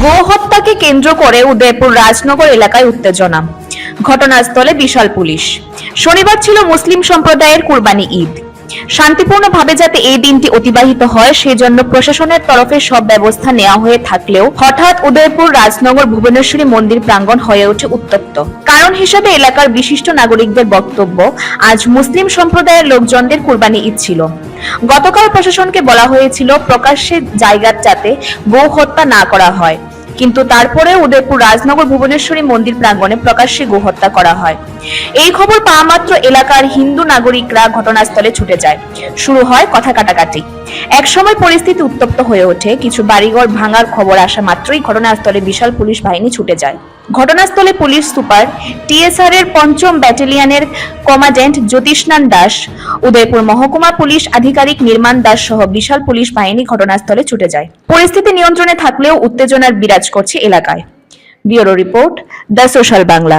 গোহত্যাকে কেন্দ্র করে উদয়পুর রাজনগর এলাকায় উত্তেজনা। ঘটনাস্থলে বিশাল পুলিশ। শনিবার ছিল মুসলিম সম্প্রদায়ের কুরবানি ঈদ। শান্তিপূর্ণভাবে যাতে এই দিনটি অতিবাহিত হয়, সেজন্য প্রশাসনের তরফে সব ব্যবস্থা নেওয়া হয়ে থাকলেও হঠাৎ উদয়পুর রাজনগর ভুবনেশ্বরী মন্দির প্রাঙ্গণ হয়ে ওঠে উত্তপ্ত। কারণ হিসেবে এলাকার বিশিষ্ট নাগরিকদের বক্তব্য, আজ মুসলিম সম্প্রদায়ের লোকজনদের কুরবানি ঈদ ছিল। গতকাল প্রশাসনকে বলা হয়েছিল, প্রকাশ্যে জায়গার যাতে গো হত্যা না করা হয়। কিন্তু তারপরে উদয়পুর রাজনগর ভুবনেশ্বরী মন্দির প্রাঙ্গণে প্রকাশ্যে গোহত্যা করা হয়। এই খবর পাওয়া মাত্র এলাকার হিন্দু নাগরিকরা ঘটনাস্থলে ছুটে যায়। শুরু হয় কথা কাটাকাটি। একসময় পরিস্থিতি উত্তপ্ত হয়ে ওঠে। কিছু বাড়িঘর ভাঙার খবর আসা মাত্রই ঘটনাস্থলে বিশাল পুলিশ বাহিনী ছুটে যায়। ঘটনাস্থলে পুলিশ সুপার টিএসআর এর পঞ্চম ব্যাটালিয়নের কমান্ড্যান্ট জ্যোতিষনান দাস, উদয়পুর মহকুমা পুলিশ আধিকারিক নির্মাণ দাস সহ বিশাল পুলিশ বাহিনী ঘটনাস্থলে ছুটে যায়। পরিস্থিতি নিয়ন্ত্রণে থাকলেও উত্তেজনার বিরাজ করছে এলাকায়। Bureau report the social Bangla.